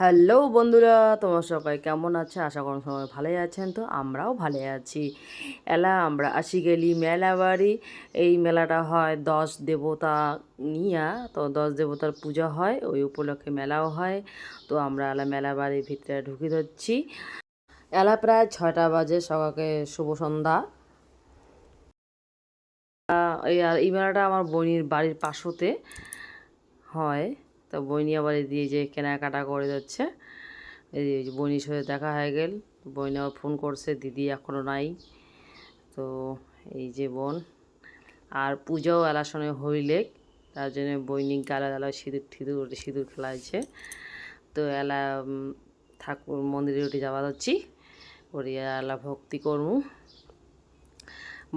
Hello বন্ধুরা, তোমার সবাই কেমন আছে? আশা করুন সবাই ভালোই আছেন। তো আমরাও ভালো আছি। এলা, আমরা আসি গেলি মেলা বাড়ি। এই মেলাটা হয় দশ দেবতা নিয়া। তো দশ দেবতার পূজা হয়, ওই উপলক্ষে মেলাও হয়। তো আমরা এলা মেলা বাড়ির ভিতরে ঢুকে ধরছি। এলা প্রায় ছয়টা বাজে, সকালকে শুভ সন্ধ্যা। এই মেলাটা আমার বোনির বাড়ির পাশতে হয়। তো বইনি আবার দিয়ে যে কেনাকাটা করে যাচ্ছে, এই যে বইনির সাথে দেখা হয়ে গেল বইনি আবার ফোন করছে, দিদি এখনও নাই। তো এই যে বোন, আর পূজাও সঙ্গে হইলে তার জন্য বৈনিক গালা গালা, সিঁদুর ঠিদুর সিঁদুর খেলাইছে। তো এলা ঠাকুর মন্দিরে উঠে যাওয়া যাচ্ছি ওরিয়া এলা ভক্তি করমু।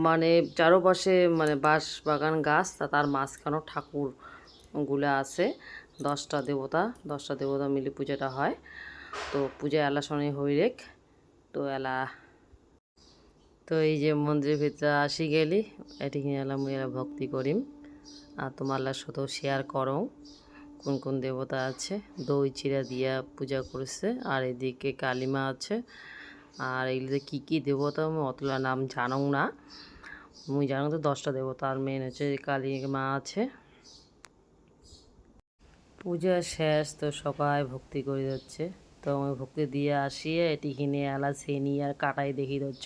মানে চারপাশে মানে বাঁশ বাগান গাছ, তা তার মাঝখানেও ঠাকুরগুলো আছে। দশটা দেবতা দশটা দেবতা মিলে পূজাটা হয়। তো পূজা এলা শনি হইরেক তো এলা তো এই যে মন্দিরের ভিতরে আসি গেলি এটিকে এলা মুই এলা ভক্তি করিম। আর তোমার সাথেও শেয়ার করো, কোন কোন দেবতা আছে। দই চিরা দিয়া পূজা করেছে, আর এদিকে কালিমা আছে। আর এগুলোতে কী কী দেবতা আমি অতলা নাম জানো না। মুই জানো তো দশটা দেবতা, আর মেন হচ্ছে কালী মা আছে। পূজা শেষ, তো সবাই ভক্তি করে যাচ্ছে। তো আমি ভক্তি দিয়ে আসিয়ে এটি কিনে এলা সেনি আর কাটাই দেখি যাচ্ছ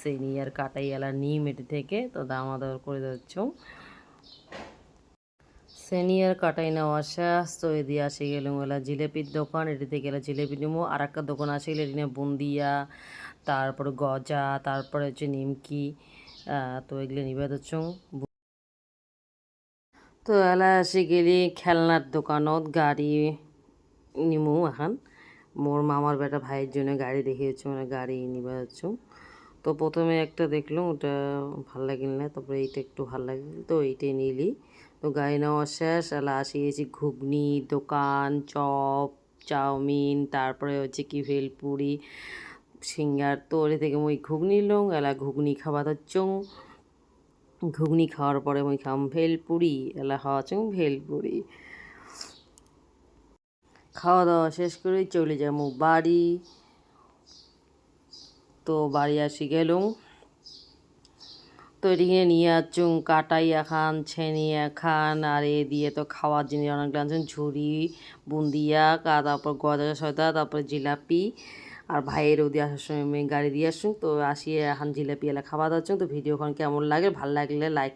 সেনি আর কাটাই এলা নিম এটি থেকে, তো দামা দর করে যাচ্ছ সেনিয়ার কাটাই নেওয়া শেষ তো এদিকে আসে গেলাম এলা জিলেপির দোকান। এটি থেকে এলা জিলেপি নিমো আর একটা দোকান আসে গেলে এটি বুন্দিয়া, তারপরে গজা, তারপরে হচ্ছে নিমকি তো এগুলো নিবে হচ্ছ তো এলা আসে গেলি খেলনার দোকানত গাড়ি নিমু এখন। মোর মামার বেটা ভাইয়ের জন্য গাড়ি দেখিয়েছে মানে গাড়ি নিবে যাচ্ছ। তো প্রথমে একটা দেখলাম, ওটা ভালো লাগিল না, তারপরে এইটা একটু ভালো লাগিল, তো এইটাই নিলি। তো গাড়ি নেওয়া শেষ, এলা আসি গেছি ঘুগনি, দোকান, চপ, চাউমিন, তারপরে হচ্ছে কি ভেলপুরি, সিঙ্গার, তো ওরে থেকে মুই ঘুগনি লং, এলা ঘুগনি খাওয়া হচ্ছ ঘুগনি খাওয়ার পরে মুই খাম ভেলপুরি এলা খাওয়া চুং ভেলপুরি। খাওয়া দাওয়া শেষ করে চলে যাব বাড়ি। তো বাড়ি আসি গেলুম। তো এদিকে নিয়ে আসছুম কাটাই খান ছেনিয়া খান আর এ দিয়ে তো খাওয়ার জিনিস অনেক আনছেন ঝুড়ি, বুন্দিয়া তারপর গজা সয়দা তারপর জিলাপি। আর ভাইয়ের ওদি আসার সময় গাড়ি দিয়ে আসুন, তো আসিয়ে এখন জিলাপি এলা খাওয়া দাওয়া তো ভিডিও কেমন লাগে, ভালো লাগলে লাইক